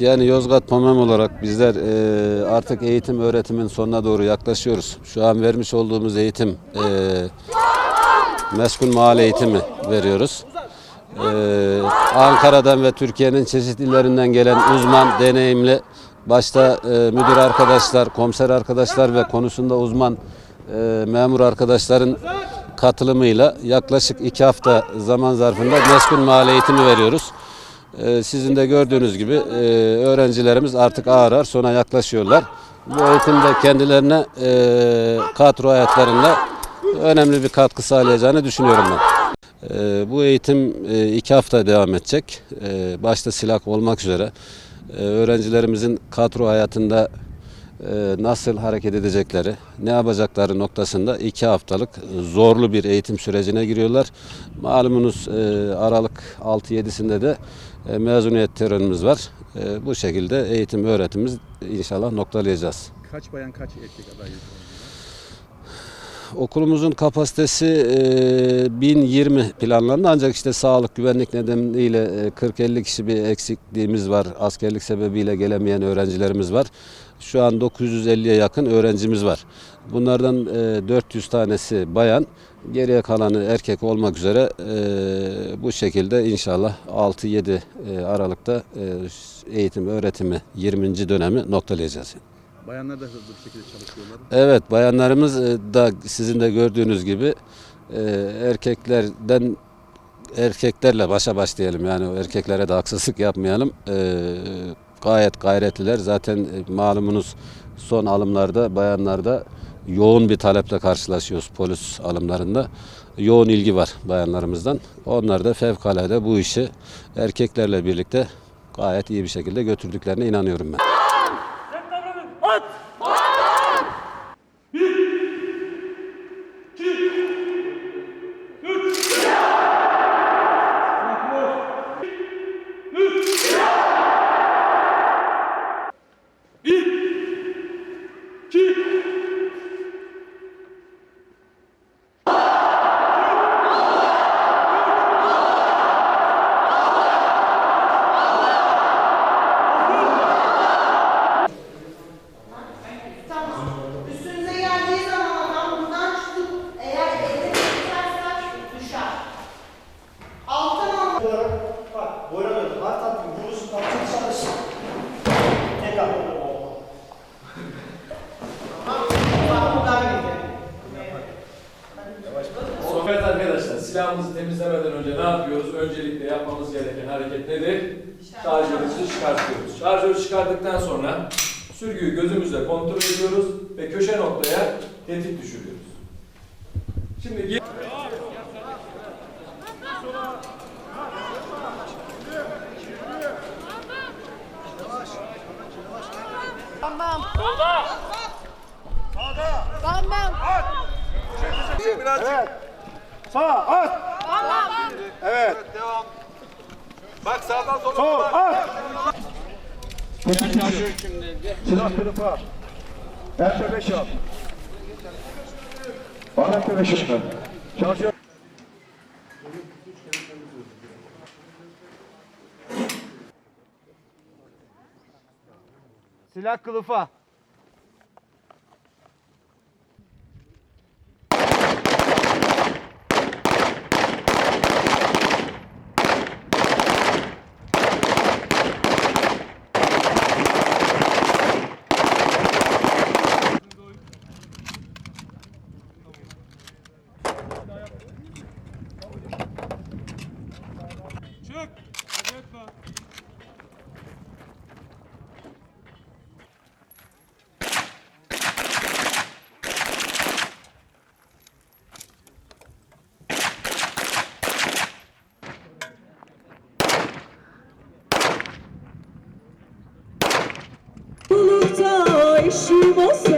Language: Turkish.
Yani Yozgat POMEM olarak bizler e, artık eğitim öğretimin sonuna doğru yaklaşıyoruz. Şu an vermiş olduğumuz eğitim e, meskun mahalle eğitimi veriyoruz. E, Ankara'dan ve Türkiye'nin çeşitli illerinden gelen uzman, deneyimli başta müdür arkadaşlar, komiser arkadaşlar ve konusunda uzman memur arkadaşların katılımıyla yaklaşık iki hafta zaman zarfında meskun mahalle eğitimi veriyoruz. Ee, Sizin de gördüğünüz gibi e, öğrencilerimiz artık ağır ağır sona yaklaşıyorlar. Bu eğitimde kendilerine e, kadro hayatlarında önemli bir katkı sağlayacağını düşünüyorum ben. E, Bu eğitim e, iki hafta devam edecek. Başta silak olmak üzere öğrencilerimizin kadro hayatında nasıl hareket edecekleri, ne yapacakları noktasında iki haftalık zorlu bir eğitim sürecine giriyorlar. Malumunuz e, Aralık 6-7'sinde de e, mezuniyet törenimiz var. E, Bu şekilde eğitim öğretimimiz inşallah noktalayacağız. Kaç bayan kaç erkek aday Okulumuzun kapasitesi e, 1020 planlandı ancak işte sağlık güvenlik nedeniyle e, 40-50 kişi bir eksikliğimiz var. Askerlik sebebiyle gelemeyen öğrencilerimiz var. Şu an 950'ye yakın öğrencimiz var. Bunlardan e, 400 tanesi bayan, geriye kalanı erkek olmak üzere bu şekilde inşallah 6-7 e, Aralık'ta eğitim öğretimi 20. dönemi noktalayacağız. Bayanlar da hızlı bir şekilde çalışıyorlar. Evet bayanlarımız e, da sizin de gördüğünüz gibi e, erkeklerden erkeklerle başa baş diyelim yani erkeklere de haksızlık yapmayalım. E, gayet gayretliler zaten malumunuz son alımlarda bayanlarda yoğun bir taleple karşılaşıyoruz polis alımlarında. Yoğun ilgi var bayanlarımızdan. Onlar da fevkalade bu işi erkeklerle birlikte gayet iyi bir şekilde götürdüklerine inanıyorum ben. Silahımızı temizlemeden önce ne yapıyoruz? Öncelikle yapmamız gereken hareket nedir? Şarjörümüzü çıkartıyoruz. Şarjörü çıkardıktan sonra sürgüyü gözümüzle kontrol ediyoruz ve köşe noktaya tetik düşürüyoruz. Şimdi Tamam. Solda. Sağda. Tamam. Evet. Sağ, at. Tamam. Evet. Devam. Bak sağdan sola. Sol, at. Silah kılıfa. MP5 al. Bana MP5 al. Şarjör. Silah kılıfa. Nossa!